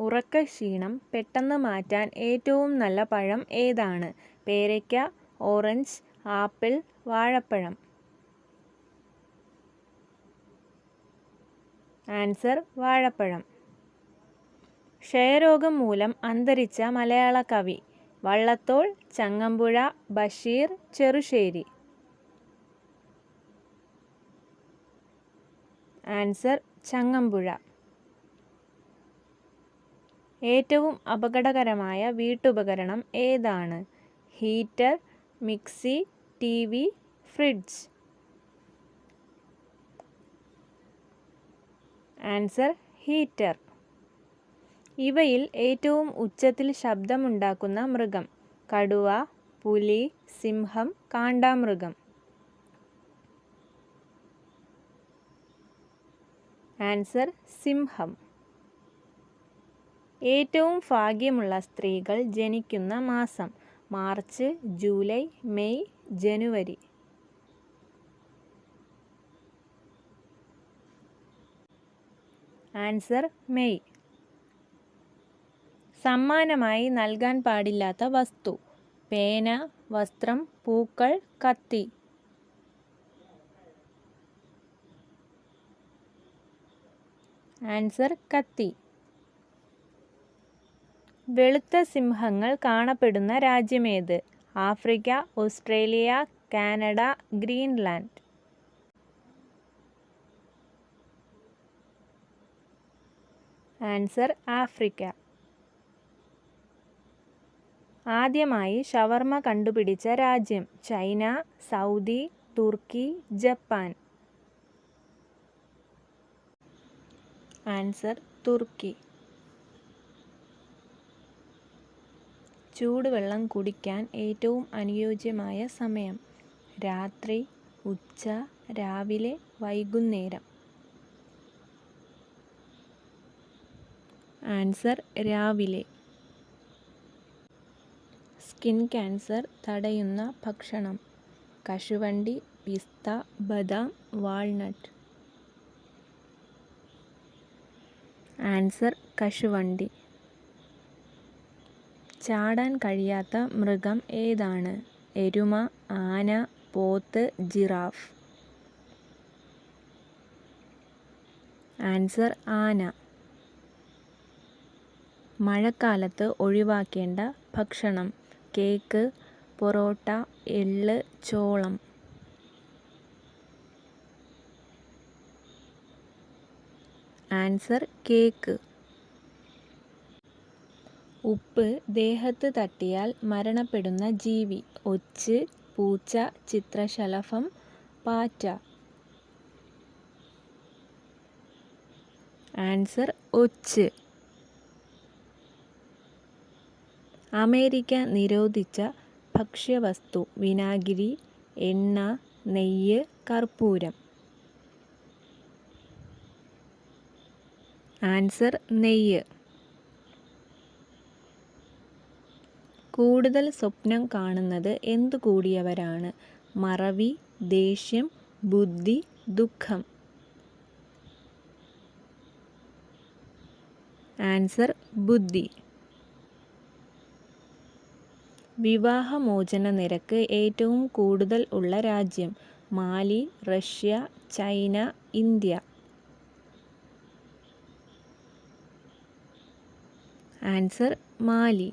ഉറക്കക്ഷീണം പെട്ടെന്ന് മാറ്റാൻ ഏറ്റവും നല്ല പഴം ഏതാണ്? പേരയ്ക്ക ഓറഞ്ച് ആപ്പിൾ വാഴപ്പഴം. ആൻസർ വാഴപ്പഴം. ക്ഷയരോഗം മൂലം അന്തരിച്ച മലയാള കവി വള്ളത്തോൾ ചങ്ങമ്പുഴ ബഷീർ ചെറുശ്ശേരി. ആൻസർ ചങ്ങമ്പുഴ. ഏറ്റവും അപകടകരമായ വീട്ടുപകരണം ഏതാണ്? Heater mixie T V fridge. Answer heater. ഇവയിൽ ഏറ്റവും ഉച്ചത്തിൽ ശബ്ദമുണ്ടാക്കുന്ന മൃഗം കടുവ പുലി സിംഹം കാണ്ടാമൃഗം. ആൻസർ സിംഹം. ഏറ്റവും ഭാഗ്യമുള്ള സ്ത്രീകൾ ജനിക്കുന്ന മാസം മാർച്ച് ജൂലൈ മെയ് ജനുവരി. Answer May. സമ്മാനമായി നൽകാൻ പാടില്ലാത്ത വസ്തു. പേന വസ്ത്രം പൂക്കൾ കത്തി. ആൻസർ കത്തി. വെളുത്ത സിംഹങ്ങൾ കാണപ്പെടുന്ന രാജ്യമേത്? Africa Australia Canada Greenland. Answer Africa. ആദ്യമായി ഷവർമ കണ്ടുപിടിച്ച രാജ്യം ചൈന സൗദി തുർക്കി ജപ്പാൻ. ആൻസർ തുർക്കി. ചൂടുവെള്ളം കുടിക്കാൻ ഏറ്റവും അനുയോജ്യമായ സമയം. രാത്രി ഉച്ച രാവിലെ വൈകുന്നേരം. ആൻസർ രാവിലെ. സ്കിൻ ക്യാൻസർ തടയുന്ന ഭക്ഷണം. കശുവണ്ടി പിസ്ത ബദാം വാൾനട്ട്. ആൻസർ കശുവണ്ടി. ചാടാൻ കഴിയാത്ത മൃഗം ഏതാണ്? എരുമ ആന പോത്ത് ജിറാഫ്. ആൻസർ ആന. മഴക്കാലത്ത് ഒഴിവാക്കേണ്ട ഭക്ഷണം. കേക്ക് പൊറോട്ട എള്ള് ചോളം. Answer cake. ഉപ്പ് ദേഹത്ത് തട്ടിയാൽ മരണപ്പെടുന്ന ജീവി ഒച്ച് പൂച്ച ചിത്രശലഭം പാറ്റ. ആൻസർ ഒച്ച്. അമേരിക്ക നിരോധിച്ച ഭക്ഷ്യവസ്തു വിനാഗിരി എണ്ണ നെയ്യ് കർപ്പൂരം. ആൻസർ നെയ്യ്. കൂടുതൽ സ്വപ്നം കാണുന്നത് എന്തു കൂടിയവരാണ് മറവി ദേഷ്യം ബുദ്ധി ദുഃഖം. ആൻസർ ബുദ്ധി. വിവാഹമോചന നിരക്ക് ഏറ്റവും കൂടുതൽ ഉള്ള രാജ്യം Mali Russia China India. Answer Mali.